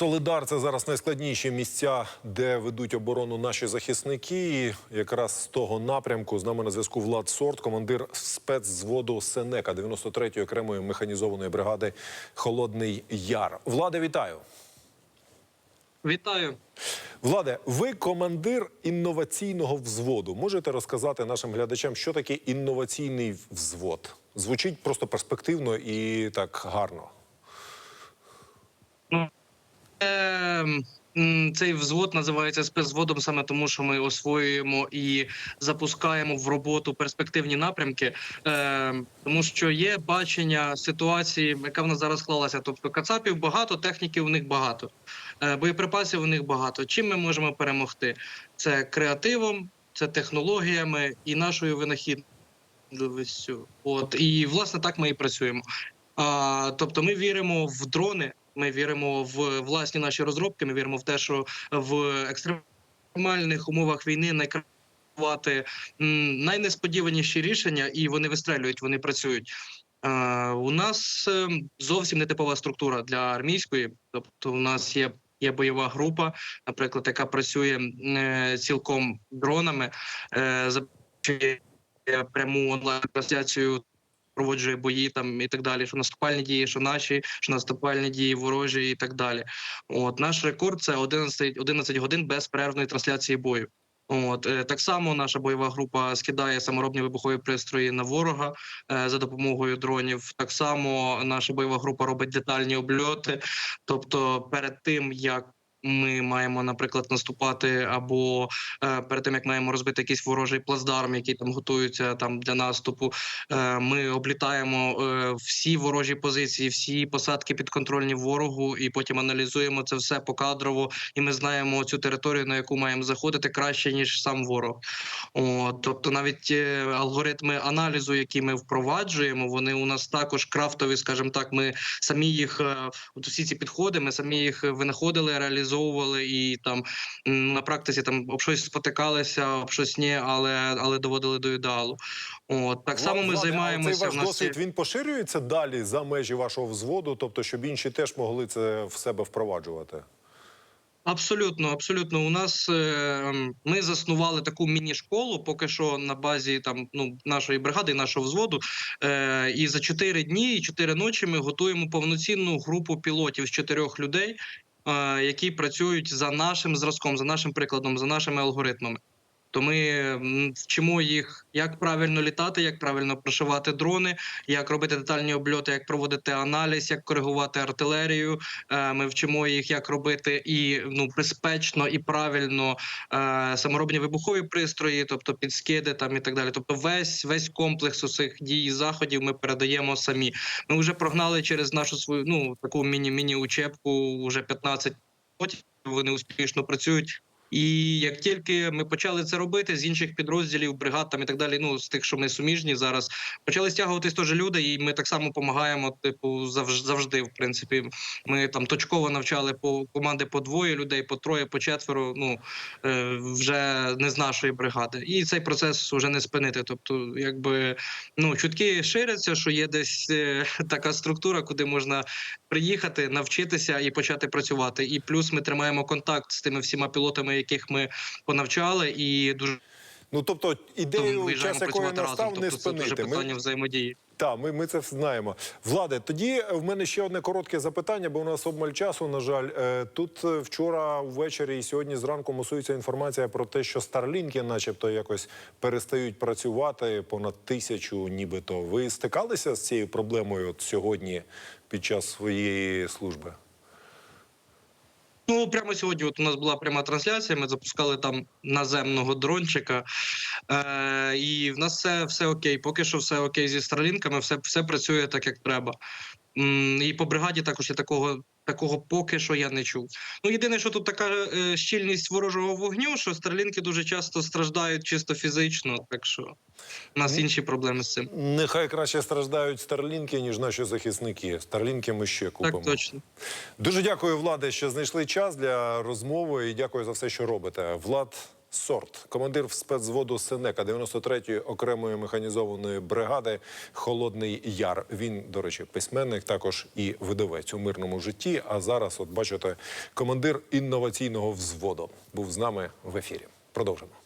Солидар це зараз найскладніші місця, де ведуть оборону наші захисники. І якраз з того напрямку з нами на зв'язку Влад Сорт, командир спецзводу Сенека 93-ї окремої механізованої бригади Холодний Яр. Владе, вітаю. Вітаю. Владе, ви командир інноваційного взводу. Можете розказати нашим глядачам, що таке інноваційний взвод? Звучить просто перспективно і так гарно. Е, Цей взвод називається спецвзводом саме тому, що ми освоюємо і запускаємо в роботу перспективні напрямки, е, тому що є бачення ситуації, яка в нас зараз склалася. Тобто кацапів багато, техніки у них багато, е, боєприпасів у них багато. Чим ми можемо перемогти? Це креативом, це технологіями і нашою винахідливістю. От і власне так ми і працюємо. А, тобто, ми віримо в дрони. Ми віримо в власні наші розробки. Ми віримо в те, що в екстремальних умовах війни найкраще найнесподіваніші рішення, і вони вистрелюють, вони працюють. У нас е, зовсім не типова структура для армійської. Тобто, у нас є. Є бойова група, наприклад, яка працює е, цілком дронами, е, забезпечує пряму онлайн трансляцію проводжує бої там і так далі. Що наступальні дії, що наші, що наступальні дії ворожі, і так далі. От наш рекорд це 11, 11 годин безперервної трансляції бою. От е, так само наша бойова група скидає саморобні вибухові пристрої на ворога е, за допомогою дронів. Так само наша бойова група робить детальні обльоти. Тобто, перед тим як ми маємо, наприклад, наступати, або е, перед тим як маємо розбити якийсь ворожий плацдарм, який там готується там для наступу. Е, ми облітаємо е, всі ворожі позиції, всі посадки підконтрольні ворогу, і потім аналізуємо це все покадрово, і ми знаємо цю територію, на яку маємо заходити краще ніж сам ворог. О, тобто, навіть алгоритми аналізу, які ми впроваджуємо, вони у нас також крафтові, скажімо так. Ми самі їх от усі ці підходи, ми самі їх винаходили, реалізовували і там на практиці там об щось спотикалися, об щось ні, але але доводили до ідеалу. От так само ми займаємося. Цей ваш в нас досвід він поширюється далі за межі вашого взводу, тобто, щоб інші теж могли це в себе впроваджувати. Абсолютно, абсолютно. У нас е, ми заснували таку міні-школу, поки що на базі там ну нашої бригади, нашого взводу. Е, і за чотири дні і чотири ночі ми готуємо повноцінну групу пілотів з чотирьох людей, які працюють за нашим зразком, за нашим прикладом, за нашими алгоритмами. То ми вчимо їх, як правильно літати, як правильно прошивати дрони, як робити детальні обльоти, як проводити аналіз, як коригувати артилерію. Е, Ми вчимо їх, як робити і ну безпечно і правильно е, саморобні вибухові пристрої, тобто підскиди там і так далі. Тобто, весь весь комплекс усіх дій і заходів ми передаємо самі. Ми вже прогнали через нашу свою ну таку міні-міні учебку вже 15 років. Вони успішно працюють. І як тільки ми почали це робити з інших підрозділів, бригад там і так далі, ну з тих, що ми суміжні зараз, почали стягуватись теж люди, і ми так само допомагаємо. Типу, завжди, в принципі, ми там точково навчали по команди по двоє людей, по троє, по четверо. Ну е, вже не з нашої бригади, і цей процес вже не спинити. Тобто, якби ну чутки ширяться, що є десь е, така структура, куди можна приїхати, навчитися і почати працювати. І плюс ми тримаємо контакт з тими всіма пілотами, яких ми понавчали, і дуже Ну тобто ідею, час якої працювати разом. настав, не Тобто це дуже спинити. питання взаємодії. Так, ми, ми це знаємо. Владе, тоді в мене ще одне коротке запитання, бо у нас обмаль часу, на жаль. Е, Тут е, вчора ввечері і сьогодні зранку мусується інформація про те, що старлінки, начебто, якось перестають працювати понад тисячу, нібито. Ви стикалися з цією проблемою от сьогодні під час своєї служби? Ну, прямо сьогодні от у нас була пряма трансляція. Ми запускали там наземного дрончика. Е, і в нас все, все окей. Поки що все окей зі старлінками, все, все працює так, як треба. І по бригаді також я такого. Такого поки що я не чув. Ну єдине, що тут така е, щільність ворожого вогню, що старлінки дуже часто страждають чисто фізично, так що у нас інші проблеми з цим. Нехай краще страждають старлінки, ніж наші захисники. Старлінки ми ще купимо. Так точно. Дуже дякую, Владе, що знайшли час для розмови і дякую за все, що робите. Влад Сорт, командир спецзводу Сенека 93-ї окремої механізованої бригади Холодний Яр. Він, до речі, письменник, також і видавець у мирному житті. А зараз, от бачите, командир інноваційного взводу був з нами в ефірі. Продовжимо.